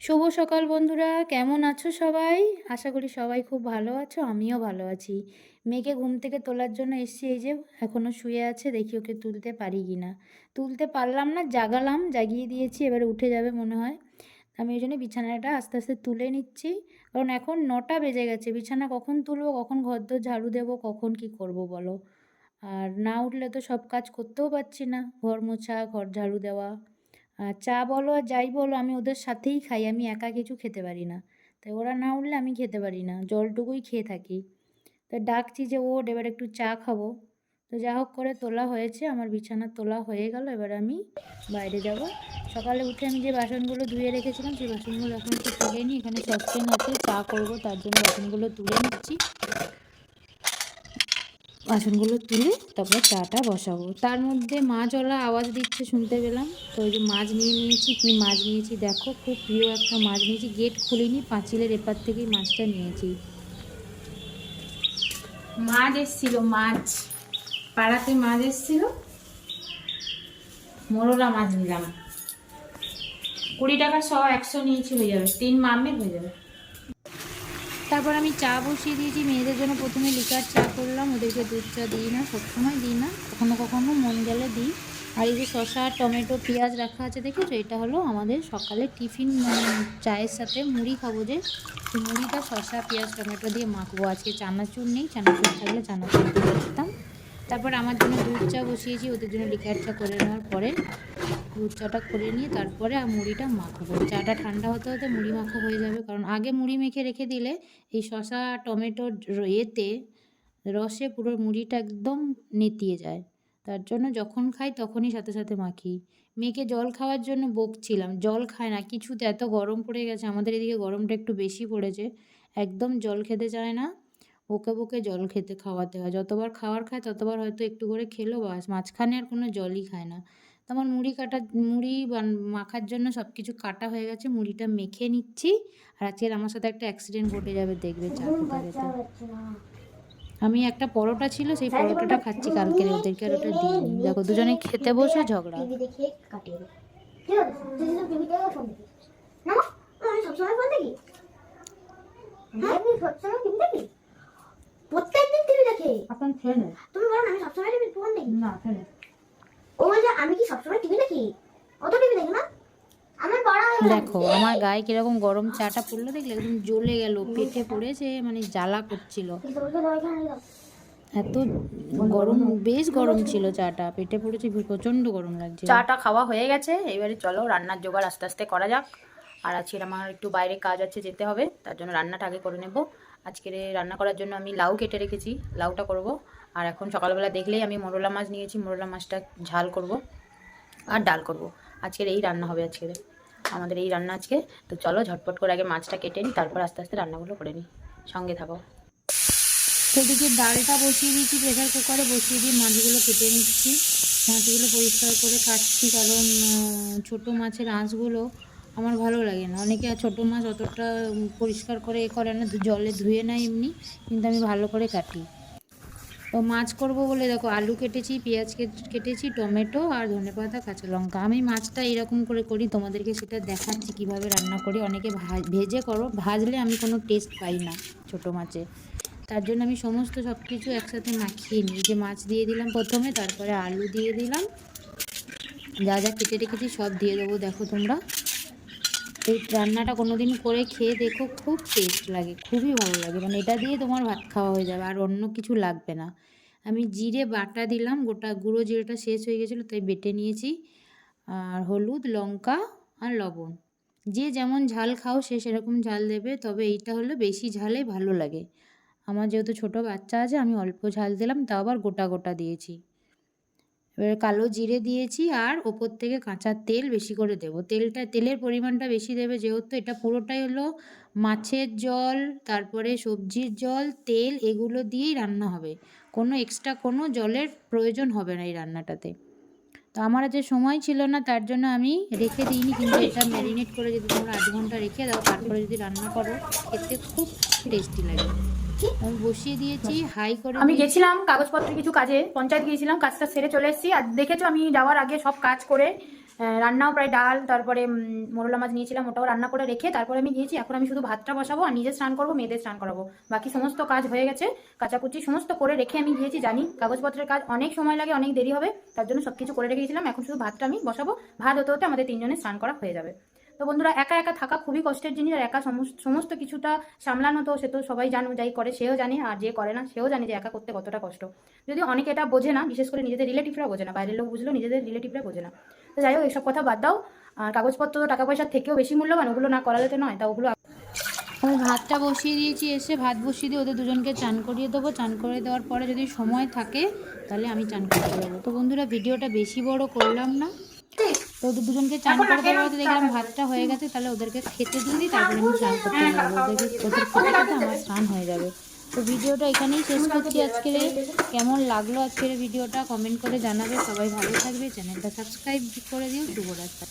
শুভ সকাল বন্ধুরা, কেমন আছো সবাই? আশা করি সবাই খুব ভালো আছো, আমিও ভালো আছি। মেয়েকে ঘুম থেকে তোলার জন্য এসছি, এই যে এখনও শুয়ে আছে, দেখি ওকে তুলতে পারি কি না। তুলতে পারলাম না, জাগালাম, জাগিয়ে দিয়েছি, এবারে উঠে যাবে মনে হয়। আমি ওই জন্য বিছানাটা আস্তে আস্তে তুলে নিচ্ছি, কারণ এখন নটা বেজে গেছে। বিছানা কখন তুলবো, কখন ঘরদোর ঝাড়ু দেবো, কখন কি করব বলো? আর না উঠলে তো সব কাজ করতেও পারছি না, ঘর মোছা, ঘর ঝাড়ু দেওয়া। চা বলো আর যাই বলো, আমি ওদের সাথেই খাই, আমি একা কিছু খেতে পারি না। তাই ওরা না উঠলে আমি খেতে পারি না, জলটুকুই খেয়ে থাকি। তা ডাকছি যে ওঠ এবার একটু চা খাব। তো যা হোক করে তোলা হয়েছে, আমার বিছানা তোলা হয়ে গেল, এবার আমি বাইরে যাব। সকালে উঠে আমি যে বাসনগুলো ধুয়ে রেখেছিলাম, সেই বাসনগুলো এখন একটু তুলে নিই, এখানে সসপ্যান আছে, চা করব, তার জন্য বাসনগুলো তুলে নিচ্ছি। বাসনগুলো তুলে তারপর চাটা বসাবো। তার মধ্যে মাছওয়ালা আওয়াজ দিচ্ছে শুনতে পেলাম। তো ওই যে মাছ নিয়ে নিয়েছি, কী মাছ নিয়েছি দেখো, খুব প্রিয় একটা মাছ নিয়েছি। গেট খুলিনি, পাঁচিলের এপার থেকেই মাছটা নিয়েছি। মাছ এসছিল, মাছ। পাড়াতে মাছ এসছিল। মোরলা মাছ নিলাম। কুড়ি টাকা শ একশো নিয়েছি, হয়ে যাবে। তিন মামের হয়ে যাবে। তারপর আমি চা বসিয়ে দিয়েছি। মেয়েদের জন্য প্রথমে লিকার চা করলাম। ওদেরকে দুধ চা দিই না, সবসময় দিই না। কখনো কখনো মন গেলে দিই। আর এই যে শশা টমেটো, পেঁয়াজ রাখা আছে, দেখেছ? এটা হলো আমাদের সকালে টিফিন চায়ের সাথে। মুড়ি খাব যে মুড়িটা শশা পেঁয়াজ, টমেটো দিয়ে মাখবো। আজকে চানাচুর নেই। চানাচুর থাকলে চানাচুর দিয়ে তারপর আমার জন্য দুধ চা বসিয়েছি, ওদের জন্য লিকার চা করে নেওয়ার পরে দুধ চাটা করে নিয়ে তারপরে আর মুড়িটা মাখবো। চাটা ঠান্ডা হতে হতে মুড়ি মাখা হয়ে যাবে, কারণ আগে মুড়ি মেখে রেখে দিলে এই শশা টমেটোর এতে রসে পুরো মুড়িটা একদম নেতিয়ে যায়। তার জন্য যখন খাই তখনই সাথে সাথে মাখি। মেয়েকে জল খাওয়ার জন্য বকছিলাম, জল খায় না, কিছুতে এত গরম পড়ে গেছে, আমাদের এদিকে গরমটা একটু বেশি পড়েছে, একদম জল খেতে চায় না। ওকে বকে জল খেতে খাওয়াতে হয়। যতবার খাবার খায়, ততবার হয়তো একটু করে খেলো বাস। মাঝখানে আর কোনো জলই খায় না। তো আমার মুড়ি কাটা মুড়ি মাখার জন্য সব কিছু কাটা হয়ে গেছে। মুড়িটা মেখে নিচ্ছি। আর আজকের আমার সাথে একটা অ্যাক্সিডেন্ট ঘটে যাবে, দেখবে আমি একটা পরোটা ছিল, সেই পরোটাটা খাচ্ছি কালকে। ওদেরকে আর ওটা দিইনি। দেখো, দুজনে খেতে বসে ঝগড়া। ফোন সবসময় ফোন দেখি। হ্যাঁ? সবসময় টিভি দেখি? প্রত্যেকদিন টিভি দেখে। আপনার ফ্রেন্ড তুমি বলো আমি সবসময় টিভি ফোন দেখি। না ফ্রেন্ড ও বলছে আমি কি সবসময় টিভি দেখি? অত টিভি দেখি না। দেখো আমার গায়ে কীরকম গরম চাটা পড়ল দেখলে একদম জ্বলে গেল পেটে পড়েছে মানে জ্বালা করছিল। এত গরম বেশ গরম ছিল চাটা পেটে পড়েছে প্রচণ্ড গরম লাগছে চাটা খাওয়া হয়ে গেছে এবারে চলো রান্নার জোগাড় আস্তে আস্তে করা যাক। আর আজকের আমার একটু বাইরে কাজ আছে যেতে হবে তার জন্য রান্নাটা আগে করে নেব। আজকের রান্না করার জন্য আমি লাউ কেটে রেখেছি, লাউটা করব। আর এখন সকালবেলা দেখলেই আমি মোরলা মাছ নিয়েছি, মোরলা মাছটা ঝাল করব আর ডাল করব। আজকের এই রান্না হবে আজকের, আমাদের এই রান্না আজকে। তো চলো ঝটপট করে আগে মাছটা কেটে নিই, তারপর আস্তে আস্তে রান্নাগুলো করে নিই। সঙ্গে থাকো। সেদিকে ডালটা বসিয়ে দিয়েছি প্রেসার কুকারে বসিয়ে দিয়ে মাছগুলো কেটে নিচ্ছি। মাছগুলো পরিষ্কার করে কাটছি, কারণ ছোটো মাছের আঁশগুলো আমার ভালো লাগে না। অনেকে ছোটো মাছ অতটা পরিষ্কার করে এ করে না জলে ধুয়ে নেয় এমনি, কিন্তু আমি ভালো করে কাটি। তো মাছ করব বলে দেখো, আলু কেটেছি, পেঁয়াজ কেট- কেটেছি, টমেটো আর ধনেপাতা, কাঁচা লঙ্কা। আমি মাছটা এরকম করে করি, তোমাদেরকে সেটা দেখাচ্ছি কীভাবে রান্না করি। অনেকে ভেজে করো, ভাজলে আমি কোনো টেস্ট পাই না ছোটো মাছে। তার জন্য আমি সমস্ত সব কিছু একসাথে মাখিয়ে নিই। যে মাছ দিয়ে দিলাম প্রথমে, তারপরে আলু দিয়ে দিলাম। যা যা কেটে রেখেছি সব দিয়ে দেবো, দেখো তোমরা। এই রান্নাটা কোনোদিন করে খেয়ে দেখো খুব টেস্ট লাগে, খুবই ভালো লাগে। মানে এটা দিয়ে তোমার ভাত খাওয়া হয়ে যাবে, আর অন্য কিছু লাগবে না। আমি জিরে বাটা দিলাম, গোটা গুঁড়ো জিরেটা শেষ হয়ে গেছিল, তাই বেটে নিয়েছি। আর হলুদ, লঙ্কা আর লবণ। যে যেমন ঝাল খাও, সে সেরকম ঝাল দেবে, তবে এইটা হলে বেশি ঝালে ভালো লাগে। আমার যেহেতু ছোটো বাচ্চা আছে, আমি অল্প ঝাল দিলাম, তাও আবার গোটা গোটা দিয়েছি। কালো জিরে দিয়েছি আর ওপর থেকে কাঁচা তেল বেশি করে দেবো। তেলটা, তেলের পরিমাণটা বেশি দেবে যেহেতু এটা পুরোটাই হলো মাছের জল, তারপরে সবজির জল, তেল এগুলো দিয়েই রান্না হবে। কোনো এক্সট্রা কোনো জলের প্রয়োজন হবে না এই রান্নাটাতে। তো আমার যে সময় ছিল না, তার জন্য আমি রেখে দিইনি, কিন্তু এটা ম্যারিনেট করে যদি তোমরা আধ ঘণ্টা রেখে দাও, তারপরে যদি রান্না করো, খেতে খুব টেস্টি লাগে। আমি বসিয়ে দিয়েছি হাই করে আমি গেছিলাম কাগজপত্র কিছু কাজে পঞ্চায়েত গিয়েছিলাম কাজটা সেরে চলে এসেছি। আর দেখেছ আমি যাওয়ার আগে সব কাজ করে রান্নাও প্রায় ডাল তারপরে মোরলা মাছ নিয়েছিলাম ওটাও রান্না করে রেখে তারপরে আমি গিয়েছি এখন আমি শুধু ভাতটা বসাবো আর নিজে স্নান করব মেয়েদের স্নান করাবো। বাকি সমস্ত কাজ হয়ে গেছে কাচাকুচি সমস্ত করে রেখে আমি গিয়েছি জানি কাগজপত্রের কাজ অনেক সময় লাগে অনেক দেরি হবে তার জন্য সব কিছু করে রেখেছিলাম এখন শুধু ভাতটা আমি বসাবো। ভাত হতে হতে আমাদের তিনজনের স্নান করা হয়ে যাবে। তো বন্ধুরা, একা একা থাকা খুবই কষ্টের জিনিস আর একা সমস্ত কিছুটা সামলানো তো সে তো সবাই জানো যাই করে, সেও জানে আর যে করে না, সেও জানে যে একা করতে কতটা কষ্ট। যদি অনেকে এটা বোঝে না, বিশেষ করে নিজেদের রিলেটিভরা বোঝে না, বাইরের লোক বুঝলো নিজেদের রিলেটিভরা বোঝে না। তো যাই হোক, এইসব কথা বাদ দাও। আর কাগজপত্র টাকা পয়সার থেকেও বেশি মূল্যবান, ওগুলো না করালে তো নয়, তা ওগুলো আমি ভাতটা বসিয়ে দিয়েছি, এসে ভাত বসিয়ে দিয়ে ওদের দুজনকে চান করিয়ে দেবো। চান করে দেওয়ার পরে যদি সময় থাকে, তাহলে আমি চান করতে দেবো। তো বন্ধুরা, ভিডিওটা বেশি বড় করলাম না। ওদের দুজনকে চান করে দেওয়ার পরে দেখলাম ভাতটা হয়ে গেছে তাহলে ওদেরকে খেতে দিয়ে দিই তারপরে আমি চান করতে যাব। ওদেরকে ওদের খেতে খেতে আমার স্নান হয়ে যাবে। তো ভিডিওটা এখানেই শেষ করছি আজকের কেমন লাগল আজকের ভিডিওটা? কমেন্ট করে জানাবে। সবাই ভালো থাকবে। চ্যানেলটা সাবস্ক্রাইব করে দিও। শুভরাত্রি।